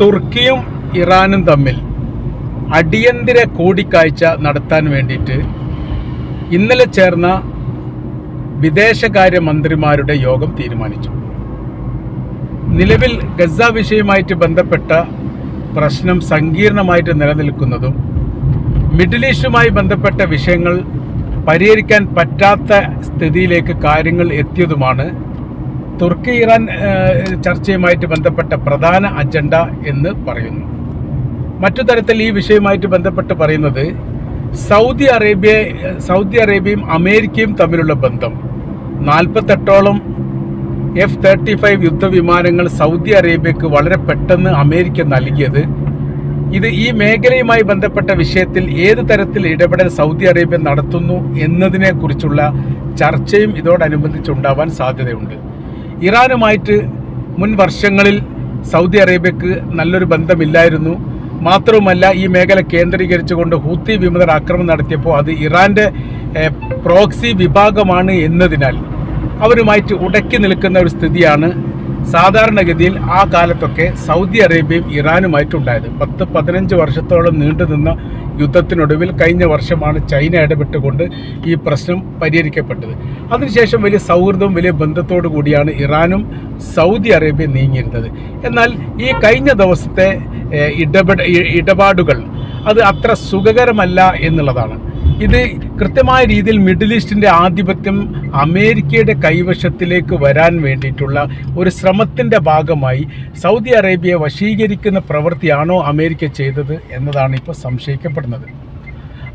തുർക്കിയും ഇറാനും തമ്മിൽ അടിയന്തര കൂടിക്കാഴ്ച നടത്താൻ വേണ്ടിയിട്ട് ഇന്നലെ ചേർന്ന വിദേശകാര്യ മന്ത്രിമാരുടെ യോഗം തീരുമാനിച്ചു. നിലവിൽ ഗസ വിഷയമായിട്ട് ബന്ധപ്പെട്ട പ്രശ്നം സങ്കീർണമായിട്ട് നിലനിൽക്കുന്നതും മിഡിൽ ഈസ്റ്റുമായി ബന്ധപ്പെട്ട വിഷയങ്ങൾ പരിഹരിക്കാൻ പറ്റാത്ത സ്ഥിതിയിലേക്ക് കാര്യങ്ങൾ എത്തിയതുമാണ് തുർക്കി ഇറാൻ ചർച്ചയുമായിട്ട് ബന്ധപ്പെട്ട പ്രധാന അജണ്ട എന്ന് പറയുന്നു. മറ്റു തരത്തിൽ ഈ വിഷയവുമായിട്ട് ബന്ധപ്പെട്ട് പറയുന്നത് സൗദി അറേബ്യ സൗദി അറേബ്യയും അമേരിക്കയും തമ്മിലുള്ള ബന്ധം. നാൽപ്പത്തെട്ടോളം എഫ് തേർട്ടി ഫൈവ് യുദ്ധവിമാനങ്ങൾ സൗദി അറേബ്യക്ക് വളരെ പെട്ടെന്ന് അമേരിക്ക നൽകിയത്. ഇത് ഈ മേഖലയുമായി ബന്ധപ്പെട്ട വിഷയത്തിൽ ഏത് തരത്തിൽ ഇടപെടൽ സൗദി അറേബ്യ നടത്തുന്നു എന്നതിനെക്കുറിച്ചുള്ള ചർച്ചയും ഇതോടനുബന്ധിച്ചുണ്ടാവാൻ സാധ്യതയുണ്ട്. ഇറാനുമായിട്ട് മുൻ വർഷങ്ങളിൽ സൗദി അറേബ്യക്ക് നല്ലൊരു ബന്ധമില്ലായിരുന്നു. മാത്രവുമല്ല ഈ മേഖല കേന്ദ്രീകരിച്ചുകൊണ്ട് ഹൂത്തി വിമതർ ആക്രമണം നടത്തിയപ്പോൾ അത് ഇറാന്റെ പ്രോക്സി വിഭാഗമാണ് എന്നതിനാൽ അവരുമായിട്ട് ഉടക്കി നിൽക്കുന്ന ഒരു സ്ഥിതിയാണ് സാധാരണഗതിയിൽ ആ കാലത്തൊക്കെ സൗദി അറേബ്യയും ഇറാനുമായിട്ടുണ്ടായത് പത്ത് പതിനഞ്ച് വർഷത്തോളം നീണ്ടുനിന്ന യുദ്ധത്തിനൊടുവിൽ കഴിഞ്ഞ വർഷമാണ് ചൈന ഇടപെട്ടുകൊണ്ട് ഈ പ്രശ്നം പരിഹരിക്കപ്പെട്ടത്. അതിനുശേഷം വലിയ സൗഹൃദവും വലിയ ബന്ധത്തോടു കൂടിയാണ് ഇറാനും സൗദി അറേബ്യ നീങ്ങിയിരുന്നത്. എന്നാൽ ഈ കഴിഞ്ഞ ദിവസത്തെ ഇടപെട ഇടപാടുകൾ അത് അത്ര സുഖകരമല്ല എന്നുള്ളതാണ്. ഇത് കൃത്യമായ രീതിയിൽ മിഡിൽ ഈസ്റ്റിന്റെ ആധിപത്യം അമേരിക്കയുടെ കൈവശത്തിലേക്ക് വരാൻ വേണ്ടിയിട്ടുള്ള ഒരു ശ്രമത്തിന്റെ ഭാഗമായി സൗദി അറേബ്യയെ വശീകരിക്കുന്ന പ്രവൃത്തിയാണോ അമേരിക്ക ചെയ്തത് എന്നതാണ് ഇപ്പോൾ സംശയിക്കപ്പെടുന്നത്.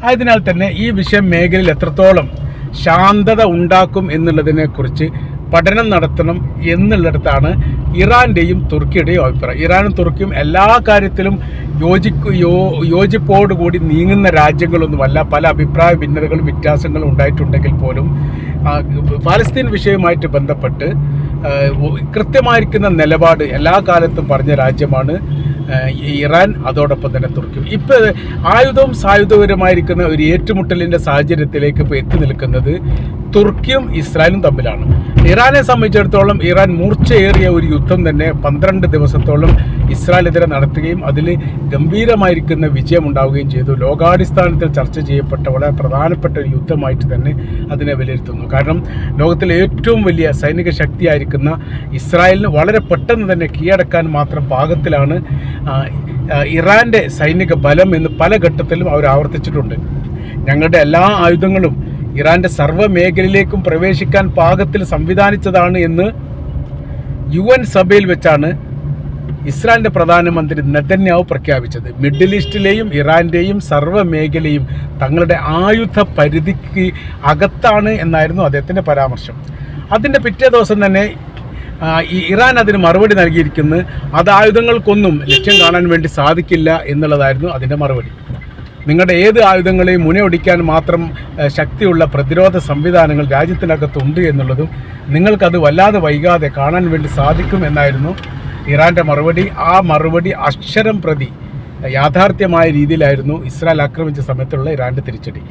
ആയതിനാൽ തന്നെ ഈ വിഷയം മേഖലയിൽ എത്രത്തോളം ശാന്തത ഉണ്ടാക്കും എന്നുള്ളതിനെക്കുറിച്ച് പഠനം നടത്തണം എന്നുള്ളിടത്താണ് ഇറാന്റെയും തുർക്കിയുടെയും അഭിപ്രായം. ഇറാനും തുർക്കിയും എല്ലാ കാര്യത്തിലും യോജിക്കു യോ യോജിപ്പോടുകൂടി നീങ്ങുന്ന രാജ്യങ്ങളൊന്നുമല്ല. പല അഭിപ്രായ ഭിന്നതകളും വ്യത്യാസങ്ങളും ഉണ്ടായിട്ടുണ്ടെങ്കിൽ പോലും പാലസ്തീൻ വിഷയവുമായിട്ട് ബന്ധപ്പെട്ട് കൃത്യമായിരിക്കുന്ന നിലപാട് എല്ലാ കാലത്തും പറഞ്ഞ രാജ്യമാണ് ഇറാൻ അതോടൊപ്പം തന്നെ തുർക്കി ഇപ്പോൾ ആയുധവും സായുധപരമായിരിക്കുന്ന ഒരു ഏറ്റുമുട്ടലിന്റെ സാഹചര്യത്തിലേക്ക് ഇപ്പോൾ എത്തി നിൽക്കുന്നത് തുർക്കിയും ഇസ്രായേലും തമ്മിലാണ്. ഇറാനെ സംബന്ധിച്ചിടത്തോളം ഇറാൻ മൂർച്ചയേറിയ ഒരു യുദ്ധം തന്നെ പന്ത്രണ്ട് ദിവസത്തോളം ഇസ്രായേലെതിരെ നടത്തുകയും അതിൽ ഗംഭീരമായിരിക്കുന്ന വിജയമുണ്ടാവുകയും ചെയ്തു. ലോകാടിസ്ഥാനത്തിൽ ചർച്ച ചെയ്യപ്പെട്ട വളരെ പ്രധാനപ്പെട്ട ഒരു യുദ്ധമായിട്ട് തന്നെ അതിനെ വിലയിരുത്തുന്നു. കാരണം ലോകത്തിലെ ഏറ്റവും വലിയ സൈനിക ശക്തിയായിരിക്കുന്ന ഇസ്രായേലിന് വളരെ പെട്ടെന്ന് തന്നെ കീഴടക്കാൻ മാത്രം പാകത്തിലാണ് ഇറാന്റെ സൈനിക ബലം എന്ന് പല ഘട്ടത്തിലും അവർ ആവർത്തിച്ചിട്ടുണ്ട്. ഞങ്ങളുടെ എല്ലാ ആയുധങ്ങളും ഇറാന്റെ സർവ മേഖലയിലേക്കും പ്രവേശിക്കാൻ പാകത്തിൽ സംവിധാനിച്ചതാണ് എന്ന് യു എൻ സഭയിൽ വെച്ചാണ് ഇസ്രായേലിന്റെ പ്രധാനമന്ത്രി നെതന്യാവ് പ്രഖ്യാപിച്ചത്. മിഡിൽ ഈസ്റ്റിലെയും ഇറാന്റെയും സർവ മേഖലയും തങ്ങളുടെ ആയുധ പരിധിക്ക് അകത്താണ് എന്നായിരുന്നു അദ്ദേഹത്തിന്റെ പരാമർശം. അതിന്റെ പിറ്റേ ദിവസം തന്നെ ഈ ഇറാൻ അതിന് മറുപടി നൽകിയിരിക്കുന്നു. അത് ആയുധങ്ങൾക്കൊന്നും ലക്ഷ്യം കാണാൻ വേണ്ടി സാധിക്കില്ല എന്നുള്ളതായിരുന്നു അതിന്റെ മറുപടി. നിങ്ങളുടെ ഏത് ആയുധങ്ങളെയും മുനയൊടിക്കാൻ മാത്രം ശക്തിയുള്ള പ്രതിരോധ സംവിധാനങ്ങൾ രാജ്യത്തിനകത്തുണ്ട് എന്നുള്ളതും നിങ്ങൾക്കത് വല്ലാതെ വൈകാതെ കാണാൻ വേണ്ടി സാധിക്കും എന്നായിരുന്നു ഇറാന്റെ മറുപടി. ആ മറുപടി അക്ഷരം പ്രതി യാഥാർത്ഥ്യമായ രീതിയിലായിരുന്നു ഇസ്രായേൽ ആക്രമിച്ച സമയത്തുള്ള ഇറാന്റെ തിരിച്ചടി.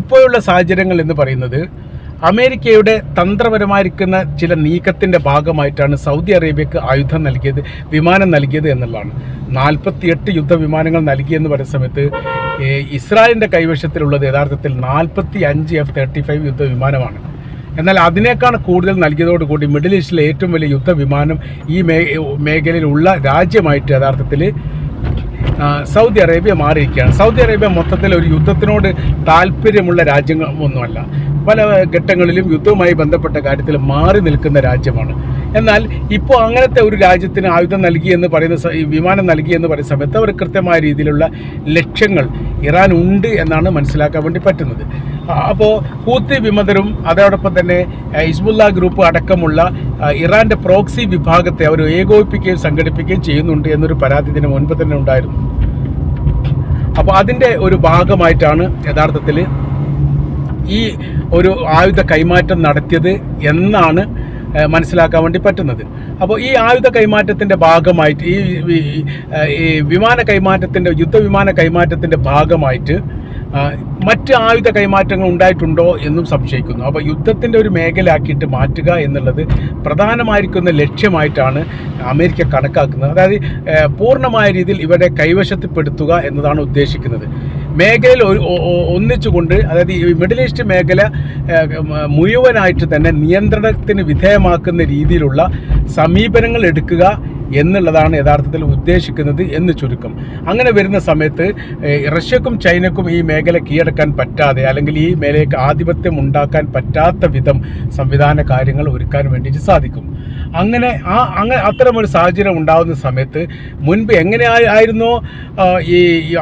ഇപ്പോഴുള്ള സാഹചര്യങ്ങൾ എന്ന് പറയുന്നത് അമേരിക്കയുടെ തന്ത്രപരമായിരിക്കുന്ന ചില നീക്കത്തിന്റെ ഭാഗമായിട്ടാണ് സൗദി അറേബ്യക്ക് ആയുധം നൽകിയത് വിമാനം നൽകിയത് എന്നുള്ളതാണ്. നാൽപ്പത്തിയെട്ട് യുദ്ധവിമാനങ്ങൾ നൽകിയെന്ന് പറയുന്ന സമയത്ത് ഏഹ്, ഇസ്രായേലിന്റെ കൈവശത്തിലുള്ളത് യഥാർത്ഥത്തിൽ നാൽപ്പത്തി അഞ്ച് എഫ് തേർട്ടി ഫൈവ് യുദ്ധവിമാനമാണ് എന്നാൽ അതിനേക്കാൾ കൂടുതൽ നൽകിയതോടുകൂടി മിഡിൽ ഈസ്റ്റിലെ ഏറ്റവും വലിയ യുദ്ധവിമാനം ഈ മേ മേഖലയിലുള്ള രാജ്യമായിട്ട് യഥാർത്ഥത്തിൽ സൗദി അറേബ്യ മാറിയിരിക്കുകയാണ്. സൗദി അറേബ്യ മൊത്തത്തിൽ ഒരു യുദ്ധത്തിനോട് താല്പര്യമുള്ള രാജ്യങ്ങൾ ഒന്നുമല്ല പല ഘട്ടങ്ങളിലും യുദ്ധവുമായി ബന്ധപ്പെട്ട കാര്യത്തിൽ മാറി നിൽക്കുന്ന രാജ്യമാണ്. എന്നാൽ ഇപ്പോൾ അങ്ങനത്തെ ഒരു രാജ്യത്തിന് ആയുധം നൽകി എന്ന് പറയുന്ന വിമാനം നൽകി എന്ന് പറയുന്ന സമയത്ത് അവർ കൃത്യമായ രീതിയിലുള്ള ലക്ഷ്യങ്ങൾ ഇറാൻ ഉണ്ട് എന്നാണ് മനസ്സിലാക്കാൻ വേണ്ടി പറ്റുന്നത്. അപ്പോൾ ഹൂത്തി വിമതരും അതോടൊപ്പം തന്നെ ഹിസ്ബുല്ല ഗ്രൂപ്പ് അടക്കമുള്ള ഇറാന്റെ പ്രോക്സി വിഭാഗത്തെ അവർ ഏകോപിപ്പിക്കുകയും സംഘടിപ്പിക്കുകയും ചെയ്യുന്നുണ്ട് എന്നൊരു പരാതി ഇതിന് മുൻപ് തന്നെ ഉണ്ടായിരുന്നു. അപ്പോൾ അതിന്റെ ഒരു ഭാഗമായിട്ടാണ് യഥാർത്ഥത്തിൽ ഈ ഒരു ആയുധ കൈമാറ്റം നടത്തിയത് എന്നാണ് മനസ്സിലാക്കാൻ വേണ്ടി പറ്റുന്നത്. അപ്പോൾ ഈ ആയുധ കൈമാറ്റത്തിന്റെ ഭാഗമായിട്ട് ഈ വിമാന കൈമാറ്റത്തിന്റെ യുദ്ധവിമാന കൈമാറ്റത്തിന്റെ ഭാഗമായിട്ട് മറ്റ് ആയുധ കൈമാറ്റങ്ങൾ ഉണ്ടായിട്ടുണ്ടോ എന്നും സംശയിക്കുന്നു. അപ്പോൾ യുദ്ധത്തിന്റെ ഒരു മേഖലയാക്കിയിട്ട് മാറ്റുക എന്നുള്ളത് പ്രധാനമായിരിക്കുന്ന ലക്ഷ്യമായിട്ടാണ് അമേരിക്ക കണക്കാക്കുന്നത്. അതായത് പൂർണമായ രീതിയിൽ ഇവരെ കൈവശത്തിൽപ്പെടുത്തുക എന്നതാണ് ഉദ്ദേശിക്കുന്നത്. മേഖലയിൽ ഒന്നിച്ചുകൊണ്ട് അതായത് ഈ മിഡിൽ ഈസ്റ്റ് മേഖല മുഴുവനായിട്ട് തന്നെ നിയന്ത്രണത്തിന് വിധേയമാക്കുന്ന രീതിയിലുള്ള സമീപനങ്ങൾ എടുക്കുക എന്നുള്ളതാണ് യഥാർത്ഥത്തിൽ ഉദ്ദേശിക്കുന്നത് എന്ന് ചുരുക്കം. അങ്ങനെ വരുന്ന സമയത്ത് റഷ്യക്കും ചൈനക്കും ഈ മേഖല കീഴടക്കാൻ പറ്റാതെ അല്ലെങ്കിൽ ഈ മേഖലയ്ക്ക് ആധിപത്യം ഉണ്ടാക്കാൻ പറ്റാത്ത വിധം സംവിധാന കാര്യങ്ങൾ ഒരുക്കാൻ വേണ്ടിയിട്ട് സാധിക്കും. അങ്ങനെ ആ അങ്ങനെ അത്തരമൊരു സാഹചര്യം ഉണ്ടാകുന്ന സമയത്ത് മുൻപ് എങ്ങനെ ആയിരുന്നോ? ഈ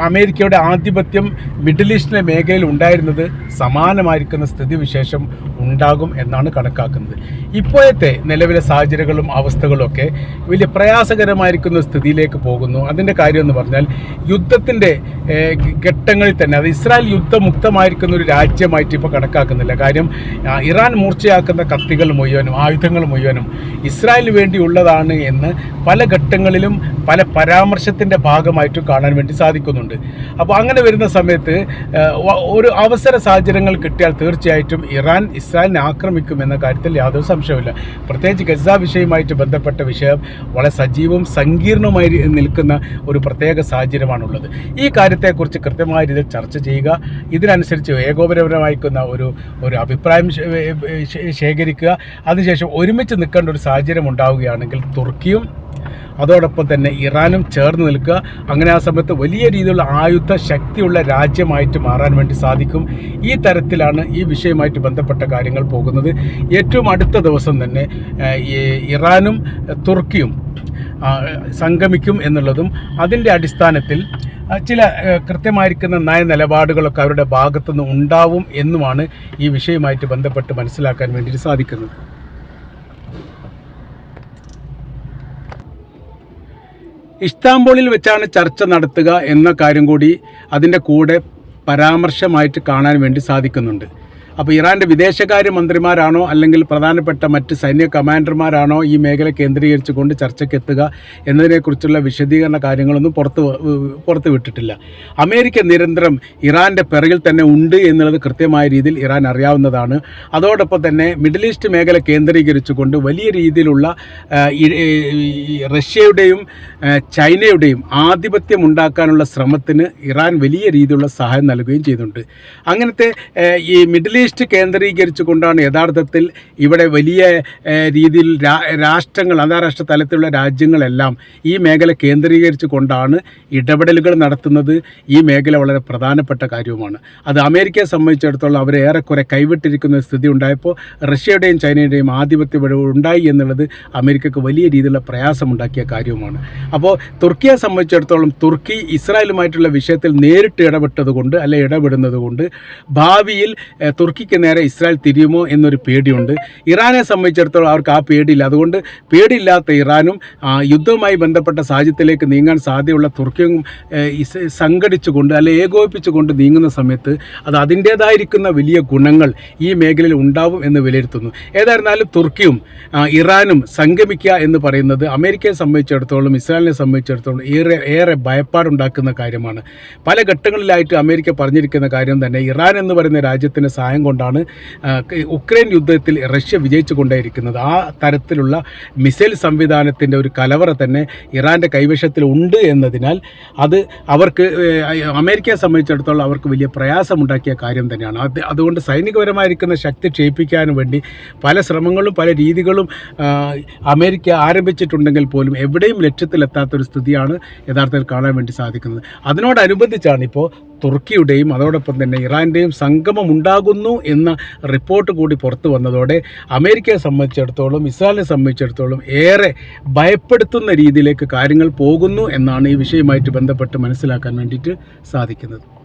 അമേരിക്കയുടെ ആധിപത്യം മിഡിൽ ഈസ്റ്റിലെ മേഖലയിൽ ഉണ്ടായിരുന്നത് സമാനമായിരിക്കുന്ന സ്ഥിതിവിശേഷം ഉണ്ടാകും എന്നാണ് കണക്കാക്കുന്നത്. ഇപ്പോഴത്തെ നിലവിലെ സാഹചര്യങ്ങളും അവസ്ഥകളും ഒക്കെ വലിയ പ്രയാസകരമായിരിക്കുന്ന സ്ഥിതിയിലേക്ക് പോകുന്നു. അതിന്റെ കാര്യം എന്ന് പറഞ്ഞാൽ യുദ്ധത്തിന്റെ ഘട്ടങ്ങളിൽ തന്നെ അത് ഇസ്രായേൽ യുദ്ധമുക്തമായിരിക്കുന്ന ഒരു രാജ്യമായിട്ട് ഇപ്പോൾ കണക്കാക്കുന്നില്ല. കാര്യം ഇറാൻ മൂർച്ചയാക്കുന്ന കത്തികൾ മുഴുവനും ആയുധങ്ങൾ മുഴുവനും ഇസ്രായേലിന് വേണ്ടിയുള്ളതാണ് എന്ന് പല ഘട്ടങ്ങളിലും പല പരാമർശത്തിന്റെ ഭാഗമായിട്ടും കാണാൻ വേണ്ടി സാധിക്കുന്നുണ്ട്. അപ്പോൾ അങ്ങനെ വരുന്ന സമയത്ത് ഒരു അവസര സാഹചര്യങ്ങൾ കിട്ടിയാൽ തീർച്ചയായിട്ടും ഇറാൻ ഇസ്രായേലിനെ ആക്രമിക്കും എന്ന കാര്യത്തിൽ യാതൊരു സംശയമില്ല പ്രത്യേകിച്ച് ഗസ വിഷയവുമായിട്ട് ബന്ധപ്പെട്ട വിഷയം വളരെ സജീവവും സങ്കീർണവുമായി നിൽക്കുന്ന ഒരു പ്രത്യേക സാഹചര്യമാണുള്ളത്. ഈ കാര്യത്തെക്കുറിച്ച് കൃത്യമായ രീതിയിൽ ചർച്ച ചെയ്യുക. ഇതിനനുസരിച്ച് ഏകോപരപരമായിരിക്കുന്ന ഒരു ഒരു അഭിപ്രായം ശേഖരിക്കുക. അതിനുശേഷം ഒരുമിച്ച് നിൽക്കേണ്ട ഒരു സാഹചര്യം ഉണ്ടാവുകയാണെങ്കിൽ തുർക്കിയും അതോടൊപ്പം തന്നെ ഇറാനും ചേർന്ന് നിൽക്കുക. അങ്ങനെ ആ സമയത്ത് വലിയ രീതിയിലുള്ള ആയുധ ശക്തിയുള്ള രാജ്യമായിട്ട് മാറാൻ വേണ്ടി സാധിക്കും. ഈ തരത്തിലാണ് ഈ വിഷയമായിട്ട് ബന്ധപ്പെട്ട കാര്യങ്ങൾ പോകുന്നത്. ഏറ്റവും അടുത്ത ദിവസം തന്നെ ഇറാനും തുർക്കിയും സംഗമിക്കും എന്നുള്ളതും അതിന്റെ അടിസ്ഥാനത്തിൽ ചില കൃത്യമായിരിക്കുന്ന നയ നിലപാടുകളൊക്കെ അവരുടെ ഭാഗത്തുനിന്ന് ഉണ്ടാവും എന്നുമാണ് ഈ വിഷയവുമായിട്ട് ബന്ധപ്പെട്ട് മനസ്സിലാക്കാൻ വേണ്ടിയിട്ട് സാധിക്കുന്നത്. ഇസ്താംബൂളിൽ വെച്ചാണ് ചർച്ച നടത്തുക എന്ന കാര്യം കൂടി അതിന്റെ കൂടെ പരാമർശമായിട്ട് കാണാൻ വേണ്ടി സാധിക്കുന്നുണ്ട്. അപ്പോൾ ഇറാന്റെ വിദേശകാര്യ മന്ത്രിമാരാണോ അല്ലെങ്കിൽ പ്രധാനപ്പെട്ട മറ്റ് സൈന്യ കമാൻഡർമാരാണോ ഈ മേഖല കേന്ദ്രീകരിച്ചുകൊണ്ട് ചർച്ചയ്ക്ക് എത്തുക എന്നതിനെക്കുറിച്ചുള്ള വിശദീകരണ കാര്യങ്ങളൊന്നും പുറത്ത് പുറത്ത് വിട്ടിട്ടില്ല. അമേരിക്ക നിരന്തരം ഇറാന്റെ പിറകിൽ തന്നെ ഉണ്ട് എന്നുള്ളത് കൃത്യമായ രീതിയിൽ ഇറാൻ അറിയാവുന്നതാണ്. അതോടൊപ്പം തന്നെ മിഡിൽ ഈസ്റ്റ് മേഖല കേന്ദ്രീകരിച്ചുകൊണ്ട് വലിയ രീതിയിലുള്ള റഷ്യയുടെയും ചൈനയുടെയും ആധിപത്യം ഉണ്ടാക്കാനുള്ള ശ്രമത്തിന് ഇറാൻ വലിയ രീതിയിലുള്ള സഹായം നൽകുകയും ചെയ്യുന്നുണ്ട് അങ്ങനത്തെ ഈ മിഡിൽ ഈസ്റ്റ് കേന്ദ്രീകരിച്ചുകൊണ്ടാണ് യഥാർത്ഥത്തിൽ ഇവിടെ വലിയ രീതിയിൽ രാഷ്ട്രങ്ങൾ അന്താരാഷ്ട്ര തലത്തിലുള്ള രാജ്യങ്ങളെല്ലാം ഈ മേഖല കേന്ദ്രീകരിച്ചു കൊണ്ടാണ് ഇടപെടലുകൾ നടത്തുന്നത്. ഈ മേഖല വളരെ പ്രധാനപ്പെട്ട കാര്യവുമാണ്. അത് അമേരിക്കയെ സംബന്ധിച്ചിടത്തോളം അവർ ഏറെക്കുറെ കൈവിട്ടിരിക്കുന്ന സ്ഥിതി ഉണ്ടായപ്പോൾ റഷ്യയുടെയും ചൈനയുടെയും ആധിപത്യം ഉണ്ടായി എന്നുള്ളത് അമേരിക്കക്ക് വലിയ രീതിയിലുള്ള പ്രയാസമുണ്ടാക്കിയ കാര്യവുമാണ്. അപ്പോൾ തുർക്കിയെ സംബന്ധിച്ചിടത്തോളം തുർക്കി ഇസ്രായേലുമായിട്ടുള്ള വിഷയത്തിൽ നേരിട്ട് ഇടപെട്ടതുകൊണ്ട് അല്ലെ ഇടപെടുന്നത് കൊണ്ട് ഭാവിയിൽ ഏഹ്, തുർക്കിക്ക് നേരെ ഇസ്രായേൽ തിരിയുമോ എന്നൊരു പേടിയുണ്ട്. ഇറാനെ സംബന്ധിച്ചിടത്തോളം അവർക്ക് ആ പേടിയില്ല. അതുകൊണ്ട് പേടിയില്ലാത്ത ഇറാനും യുദ്ധവുമായി ബന്ധപ്പെട്ട സാഹചര്യത്തിലേക്ക് നീങ്ങാൻ സാധ്യതയുള്ള തുർക്കിയും സംഘടിച്ചുകൊണ്ട് അല്ലെ ഏകോപിപ്പിച്ചുകൊണ്ട് നീങ്ങുന്ന സമയത്ത് അത് അതിന്റേതായിരിക്കുന്ന വലിയ ഗുണങ്ങൾ ഈ മേഖലയിൽ ഉണ്ടാവും എന്ന് വിലയിരുത്തുന്നു. ഏതായിരുന്നാലും തുർക്കിയും ഇറാനും സംഗമിക്കുക എന്ന് പറയുന്നത് അമേരിക്കയെ സംബന്ധിച്ചിടത്തോളം ഇസ്രായേലിനെ സംബന്ധിച്ചിടത്തോളം ഏറെ ഏറെ ഭയപ്പാടുണ്ടാക്കുന്ന കാര്യമാണ്. പല ഘട്ടങ്ങളിലായിട്ട് അമേരിക്ക പറഞ്ഞിരിക്കുന്ന കാര്യം തന്നെ ഇറാൻ എന്ന് പറയുന്ന രാജ്യത്തിന്റെ സഹായം കൊണ്ടാണ് ഉക്രൈൻ യുദ്ധത്തിൽ റഷ്യ വിജയിച്ചു കൊണ്ടേയിരിക്കുന്നത് ആ തരത്തിലുള്ള മിസൈൽ സംവിധാനത്തിന്റെ ഒരു കലവറ തന്നെ ഇറാന്റെ കൈവശത്തിൽ ഉണ്ട് എന്നതിനാൽ അത് അവർക്ക് അമേരിക്കയെ സംബന്ധിച്ചിടത്തോളം അവർക്ക് വലിയ പ്രയാസമുണ്ടാക്കിയ കാര്യം തന്നെയാണ്. അത് അതുകൊണ്ട് സൈനികപരമായിരിക്കുന്ന ശക്തി ക്ഷയിപ്പിക്കാനും വേണ്ടി പല ശ്രമങ്ങളും പല രീതികളും അമേരിക്ക ആരംഭിച്ചിട്ടുണ്ടെങ്കിൽ പോലും എവിടെയും ലക്ഷ്യത്തിലെത്താത്തൊരു സ്ഥിതിയാണ് യഥാർത്ഥത്തിൽ കാണാൻ വേണ്ടി സാധിക്കുന്നത്. അതിനോടനുബന്ധിച്ചാണ് ഇപ്പോൾ തുർക്കിയുടെയും അതോടൊപ്പം തന്നെ ഇറാന്റെയും സംഗമം ഉണ്ടാകുന്നു എന്ന റിപ്പോർട്ട് കൂടി പുറത്തു വന്നതോടെ അമേരിക്കയെ സംബന്ധിച്ചിടത്തോളം ഇസ്രായേലിനെ സംബന്ധിച്ചിടത്തോളം ഏറെ ഭയപ്പെടുത്തുന്ന രീതിയിലേക്ക് കാര്യങ്ങൾ പോകുന്നു എന്നാണ് ഈ വിഷയവുമായിട്ട് ബന്ധപ്പെട്ട് മനസ്സിലാക്കാൻ വേണ്ടിയിട്ട് സാധിക്കുന്നത്.